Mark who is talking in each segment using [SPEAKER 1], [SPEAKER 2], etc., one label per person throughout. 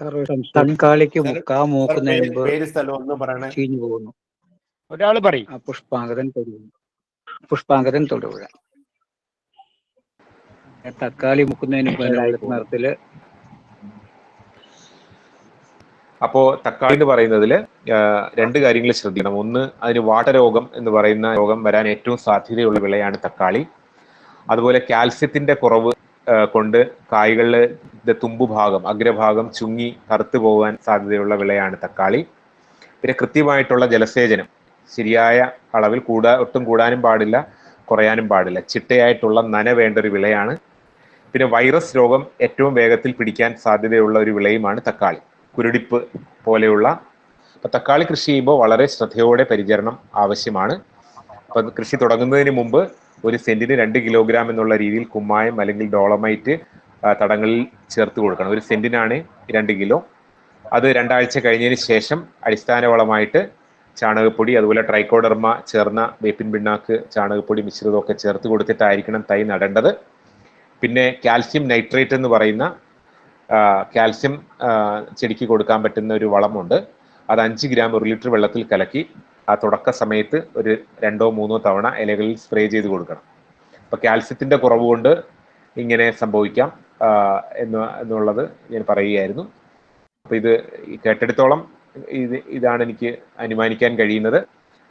[SPEAKER 1] Sir തക്കാളിക്ക് മുക്കാ മൂക്കുന്നതിന്
[SPEAKER 2] പേര്
[SPEAKER 1] മുമ്പ്
[SPEAKER 2] പേര് സ്ഥലം ഒന്ന് പറയണേ.
[SPEAKER 1] ചീഞ്ഞു പോകുന്നു.
[SPEAKER 3] ഒരാൾ പറയും.
[SPEAKER 1] പുഷ്പാങ്കതൻ തൊടുപുഴ. പുഷ്പാങ്കതൻ തൊടുപുഴ. തക്കാളി മുക്കുന്നതിന് നിറത്തിൽ
[SPEAKER 4] അപ്പോ തക്കാളി എന്ന് പറയുന്നതിൽ രണ്ട് കാര്യങ്ങൾ ശ്രദ്ധിക്കണം. ഒന്ന് അതിന് വാട്ടരോഗം എന്ന് പറയുന്ന രോഗം വരാൻ ഏറ്റവും സാധ്യതയുള്ള വിളയാണ് തക്കാളി. അതുപോലെ കാൽസ്യത്തിന്റെ കുറവ് കൊണ്ട് കൊണ്ട് കായ്കളിലെ തുമ്പുഭാഗം അഗ്രഭാഗം ചുങ്ങി കറുത്തു പോകാൻ സാധ്യതയുള്ള വിളയാണ് തക്കാളി. പിന്നെ കൃത്യമായിട്ടുള്ള ജലസേചനം. ശരിയായ അളവിൽ കൂടാ ഒട്ടും കൂടാനും പാടില്ല കുറയാനും പാടില്ല. ചിട്ടയായിട്ടുള്ള നന വേണ്ട ഒരു വിളയാണ്. പിന്നെ വൈറസ് രോഗം ഏറ്റവും വേഗത്തിൽ പിടിക്കാൻ സാധ്യതയുള്ള ഒരു വിളയുമാണ് തക്കാളി. കുരുടിപ്പ് പോലെയുള്ള. അപ്പം തക്കാളി കൃഷി ചെയ്യുമ്പോൾ വളരെ ശ്രദ്ധയോടെ പരിചരണം ആവശ്യമാണ്. അപ്പം കൃഷി തുടങ്ങുന്നതിന് മുമ്പ് ഒരു സെന്റിന് രണ്ട് കിലോഗ്രാം എന്നുള്ള രീതിയിൽ കുമ്മായം അല്ലെങ്കിൽ ഡോളമൈറ്റ് തടങ്ങളിൽ ചേർത്ത് കൊടുക്കണം. ഒരു സെന്റിനാണ് രണ്ട് കിലോ. അത് രണ്ടാഴ്ച കഴിഞ്ഞതിന് ശേഷം അടിസ്ഥാന വളമായിട്ട് ചാണകപ്പൊടി അതുപോലെ ട്രൈക്കോഡർമ ചേർന്ന വേപ്പിൻ പിണ്ണാക്ക് ചാണകപ്പൊടി മിശ്രിതമൊക്കെ ചേർത്ത് കൊടുത്തിട്ടായിരിക്കണം തൈ നടേണ്ടത്. പിന്നെ കാൽസ്യം നൈട്രേറ്റ് എന്ന് പറയുന്ന കാൽസ്യം ചെടിക്ക് കൊടുക്കാൻ പറ്റുന്ന ഒരു വളമുണ്ട്. അത് അഞ്ച് ഗ്രാം ഒരു ലിറ്റർ വെള്ളത്തിൽ കലക്കി ആ തുടക്ക സമയത്ത് ഒരു രണ്ടോ മൂന്നോ തവണ ഇലകളിൽ സ്പ്രേ ചെയ്ത് കൊടുക്കണം. അപ്പൊ കാൽസ്യത്തിന്റെ കുറവ് കൊണ്ട് ഇങ്ങനെ സംഭവിക്കാം. എന്ന് എന്നുള്ളത് ഞാൻ പറയുകയായിരുന്നു. അപ്പം ഇത് കേട്ടെടുത്തോളം ഇത് ഇതാണ് എനിക്ക് അനുമാനിക്കാൻ കഴിയുന്നത്.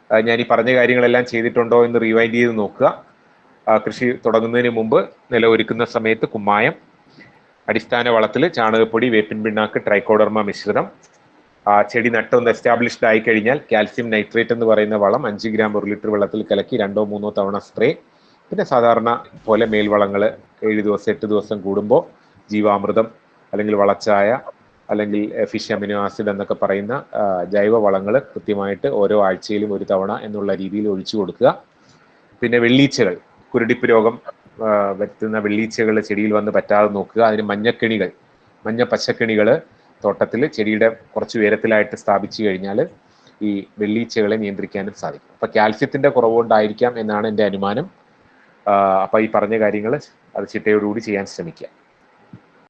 [SPEAKER 4] ഞാൻ ഈ പറഞ്ഞ കാര്യങ്ങളെല്ലാം ചെയ്തിട്ടുണ്ടോ എന്ന് റീവൈൻഡ് ചെയ്ത് നോക്കുക. കൃഷി തുടങ്ങുന്നതിന് മുമ്പ് നില ഒരുക്കുന്ന സമയത്ത് കുമ്മായം അടിസ്ഥാന വളത്തിൽ ചാണകപ്പൊടി വേപ്പിൻ പിണ്ണാക്ക് ട്രൈക്കോഡർമ മിശ്രിതം ചെടി നട്ടൊന്ന് എസ്റ്റാബ്ലിഷ്ഡ് ആയി കഴിഞ്ഞാൽ കാൽസ്യം നൈട്രേറ്റ് എന്ന് പറയുന്ന വളം അഞ്ച് ഗ്രാം ഒരു ലിറ്റർ വെള്ളത്തിൽ കലക്കി രണ്ടോ മൂന്നോ തവണ സ്പ്രേ പിന്നെ സാധാരണ പോലെ മേൽവളങ്ങൾ ഏഴ് ദിവസം എട്ട് ദിവസം കൂടുമ്പോൾ ജീവാമൃതം അല്ലെങ്കിൽ വളച്ചായ അല്ലെങ്കിൽ ഫിഷ് അമിനോ ആസിഡ് എന്നൊക്കെ പറയുന്ന ജൈവ വളങ്ങൾ കൃത്യമായിട്ട് ഓരോ ആഴ്ചയിലും ഒരു തവണ എന്നുള്ള രീതിയിൽ ഒഴിച്ചു കൊടുക്കുക. പിന്നെ വെള്ളീച്ചകൾ കുരുടിപ്പ് രോഗം വരുത്തുന്ന വെള്ളീച്ചകൾ ചെടിയിൽ വന്ന് പറ്റാതെ നോക്കുക. അതിന് മഞ്ഞക്കെണികൾ മഞ്ഞ പച്ചക്കെണികൾ തോട്ടത്തിൽ ചെടിയുടെ കുറച്ച് ഉയരത്തിലായിട്ട് സ്ഥാപിച്ചു കഴിഞ്ഞാൽ ഈ വെള്ളീച്ചകളെ നിയന്ത്രിക്കാനും സാധിക്കും. അപ്പൊ കാൽസ്യത്തിന്റെ കുറവുകൊണ്ടായിരിക്കാം എന്നാണ് എന്റെ അനുമാനം. ആ, അപ്പൊ ഈ പറഞ്ഞ കാര്യങ്ങൾ അത് ചിട്ടയോടുകൂടി ചെയ്യാൻ ശ്രമിക്കുക